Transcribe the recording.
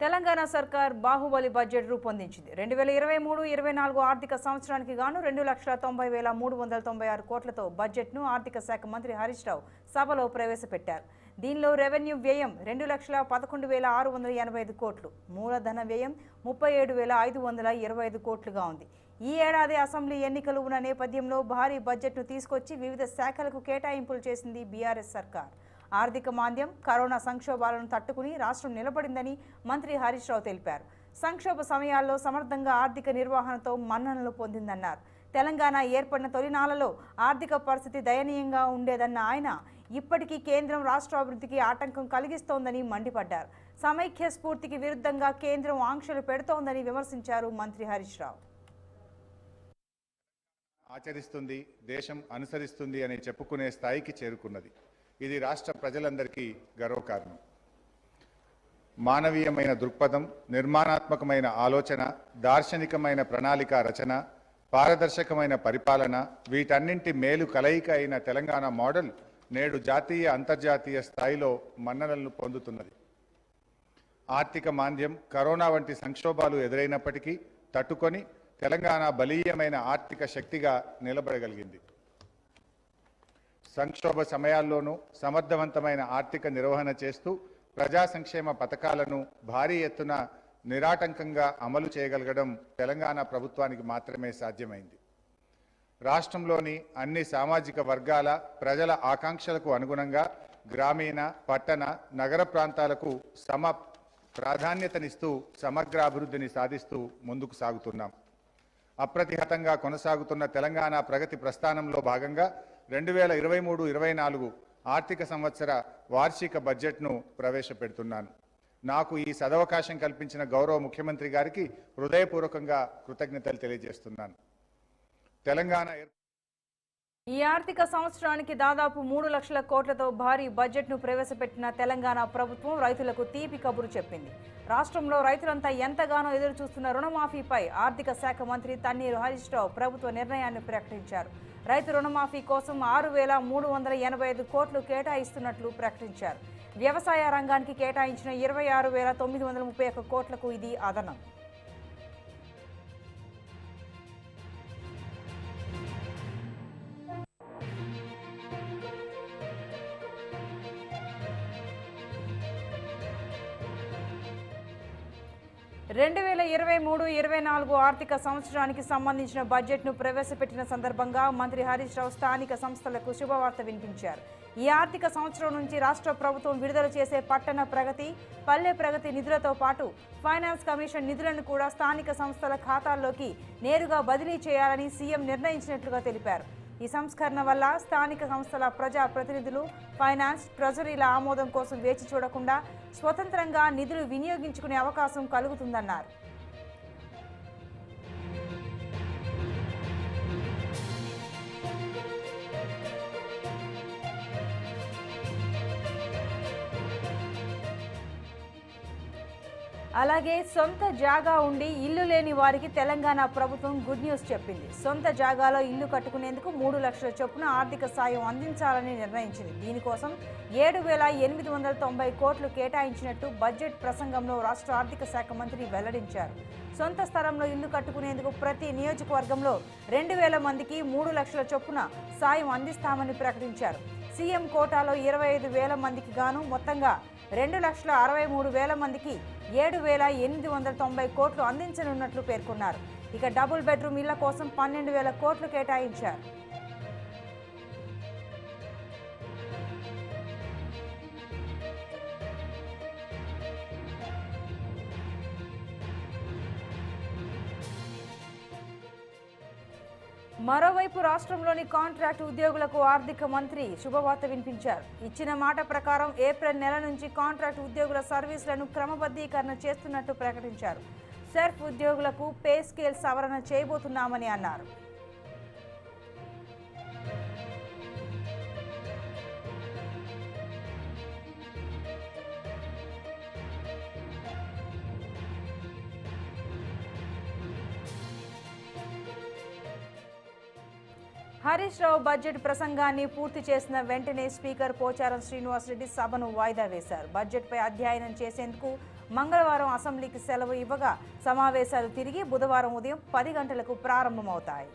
తెలంగాణ సర్కార్ బాహుబలి బడ్జెట్ రూపొందించింది. రెండు వేల ఇరవై మూడు ఇరవై నాలుగు ఆర్థిక సంవత్సరానికి గాను రెండు లక్షల తొంభై వేల మూడు వందల తొంభై ఆరు కోట్లతో బడ్జెట్ను ఆర్థిక శాఖ మంత్రి హరీష్ రావు సభలో ప్రవేశపెట్టారు. దీనిలో రెవెన్యూ వ్యయం రెండు లక్షల పదకొండు వేల ఆరు వందల ఎనభై ఐదు కోట్లు మూలధన వ్యయం ముప్పై ఏడు వేల ఐదు వందల ఇరవై ఐదు కోట్లుగా ఉంది. ఈ ఏడాది అసెంబ్లీ ఎన్నికలు ఉన్న నేపథ్యంలో భారీ బడ్జెట్ను తీసుకొచ్చి వివిధ శాఖలకు కేటాయింపులు చేసింది బీఆర్ఎస్ సర్కార్. ఆర్థిక మాంద్యం కరోనా సంక్షోభాలను తట్టుకుని రాష్ట్రం నిలబడిందని మంత్రి హరీష్ రావు తెలిపారు. సంక్షోభ సమయాల్లో సమర్థంగా ఆర్థిక నిర్వహణతో మన్ననలు పొందిందన్నారు. తెలంగాణ ఏర్పడిన తొలినాళ్ళలో ఆర్థిక పరిస్థితి దయనీయంగా ఉండేదన్న ఆయన ఇప్పటికీ కేంద్రం రాష్ట్ర అభివృద్ధికి ఆటంకం కలిగిస్తోందని మండిపడ్డారు. సమైక్య స్ఫూర్తికి విరుద్ధంగా కేంద్రం ఆంక్షలు పెడుతోందని విమర్శించారు మంత్రి హరీష్ రావు. ఆచరిస్తుంది దేశం అనుసరిస్తుంది అని చెప్పుకునే స్థాయికి చేరుకున్నది. ఇది రాష్ట్ర ప్రజలందరికీ గర్వకారణం. మానవీయమైన దృక్పథం నిర్మాణాత్మకమైన ఆలోచన దార్శనికమైన ప్రణాళిక రచన పారదర్శకమైన పరిపాలన వీటన్నింటి మేలు కలయిక అయిన తెలంగాణ మోడల్ నేడు జాతీయ అంతర్జాతీయ స్థాయిలో మన్ననలను పొందుతున్నది. ఆర్థిక మాంద్యం కరోనా వంటి సంక్షోభాలు ఎదురైనప్పటికీ తట్టుకొని తెలంగాణ బలీయమైన ఆర్థిక శక్తిగా నిలబడగలిగింది. సంక్షోభ సమయాల్లోనూ సమర్థవంతమైన ఆర్థిక నిర్వహణ చేస్తూ ప్రజా సంక్షేమ పథకాలను భారీ ఎత్తున నిరాటంకంగా అమలు చేయగలగడం తెలంగాణ ప్రభుత్వానికి మాత్రమే సాధ్యమైంది. రాష్ట్రంలోని అన్ని సామాజిక వర్గాల ప్రజల ఆకాంక్షలకు అనుగుణంగా గ్రామీణ పట్టణ నగర ప్రాంతాలకు సమ ప్రాధాన్యతనిస్తూ సమగ్ర అభివృద్ధిని సాధిస్తూ ముందుకు సాగుతున్నాం. అప్రతిహతంగా కొనసాగుతున్న తెలంగాణ ప్రగతి ప్రస్థానంలో భాగంగా రెండు వేల ఇరవై మూడు ఇరవై నాలుగు ఆర్థిక సంవత్సర వార్షిక బడ్జెట్ను ప్రవేశపెడుతున్నాను. నాకు ఈ సదవకాశం కల్పించిన గౌరవ ముఖ్యమంత్రి గారికి హృదయపూర్వకంగా కృతజ్ఞతలు తెలియజేస్తున్నాను. తెలంగాణ ఏర్ప- ఈ ఆర్థిక సంవత్సరానికి దాదాపు మూడు లక్షల కోట్లతో భారీ బడ్జెట్ను ప్రవేశపెట్టిన తెలంగాణ ప్రభుత్వం రైతులకు తీపి కబురు చెప్పింది. రాష్ట్రంలో రైతులంతా ఎంతగానో ఎదురు చూస్తున్న రుణమాఫీపై ఆర్థిక శాఖ మంత్రి తన్నీరు హరీష్ రావు ప్రభుత్వ నిర్ణయాన్ని ప్రకటించారు. రైతు రుణమాఫీ కోసం ఆరు వేల మూడు వందల ఎనభై ఐదు కోట్లు కేటాయిస్తున్నట్లు ప్రకటించారు. వ్యవసాయ రంగానికి కేటాయించిన ఇరవై ఆరు వేల తొమ్మిది వందల ముప్పై ఒక్క కోట్లకు ఇది అదనం. రెండు వేల ఇరవై మూడు ఇరవై నాలుగు ఆర్థిక సంవత్సరానికి సంబంధించిన బడ్జెట్ను ప్రవేశపెట్టిన సందర్భంగా మంత్రి హరీష్ రావు స్థానిక సంస్థలకు శుభవార్త వినిపించారు. ఈ ఆర్థిక సంవత్సరం నుంచి రాష్ట్ర ప్రభుత్వం విడుదల చేసే పట్టణ ప్రగతి పల్లె ప్రగతి నిధులతో పాటు ఫైనాన్స్ కమిషన్ నిధులను కూడా స్థానిక సంస్థల ఖాతాల్లోకి నేరుగా బదిలీ చేయాలని సీఎం నిర్ణయించినట్లుగా తెలిపారు. ఈ సంస్కరణ వల్ల స్థానిక సంస్థల ప్రజా ప్రతినిధులు ఫైనాన్స్ ట్రెజరీల ఆమోదం కోసం వేచి చూడకుండా స్వతంత్రంగా నిధులు వినియోగించుకునే అవకాశం కలుగుతుందన్నారు. అలాగే సొంత జాగా ఉండి ఇల్లు లేని వారికి తెలంగాణ ప్రభుత్వం గుడ్ న్యూస్ చెప్పింది. సొంత జాగాలో ఇల్లు కట్టుకునేందుకు మూడు లక్షల చొప్పున ఆర్థిక సాయం అందించాలని నిర్ణయించింది. దీనికోసం ఏడు వేల ఎనిమిది వందల తొంభై కోట్లు కేటాయించినట్టు బడ్జెట్ ప్రసంగంలో రాష్ట్ర ఆర్థిక శాఖ మంత్రి వెల్లడించారు. సొంత స్థలంలో ఇల్లు కట్టుకునేందుకు ప్రతి నియోజకవర్గంలో రెండు వేల మందికి మూడు లక్షల చొప్పున సాయం అందిస్తామని ప్రకటించారు. సీఎం కోటాలో ఇరవై ఐదు వేల మందికి గాను మొత్తంగా రెండు లక్షల అరవై మూడు వేల మందికి ఏడు వేల ఎనిమిది వందల తొంభై కోట్లు అందించనున్నట్లు పేర్కొన్నారు. ఇక డబుల్ బెడ్రూమ్ ఇళ్ళ కోసం పన్నెండు వేల కోట్లు కేటాయించారు. మరోవైపు రాష్ట్రంలోని కాంట్రాక్ట్ ఉద్యోగులకు ఆర్థిక మంత్రి శుభవార్త వినిపించారు. ఇచ్చిన మాట ప్రకారం ఏప్రిల్ నెల నుంచి కాంట్రాక్ట్ ఉద్యోగుల సర్వీసులను క్రమబద్ధీకరణ చేస్తున్నట్టు ప్రకటించారు. సెర్ఫ్ ఉద్యోగులకు పే స్కేల్ సవరణ చేయబోతున్నామని అన్నారు. హరీష్ రావు బడ్జెట్ ప్రసంగాన్ని పూర్తి చేసిన వెంటనే స్పీకర్ పోచారం శ్రీనివాసరెడ్డి సభను వాయిదా వేశారు. బడ్జెట్పై అధ్యయనం చేసేందుకు మంగళవారం అసెంబ్లీకి సెలవు ఇవ్వగా సమావేశాలు తిరిగి బుధవారం ఉదయం పది గంటలకు ప్రారంభమవుతాయి.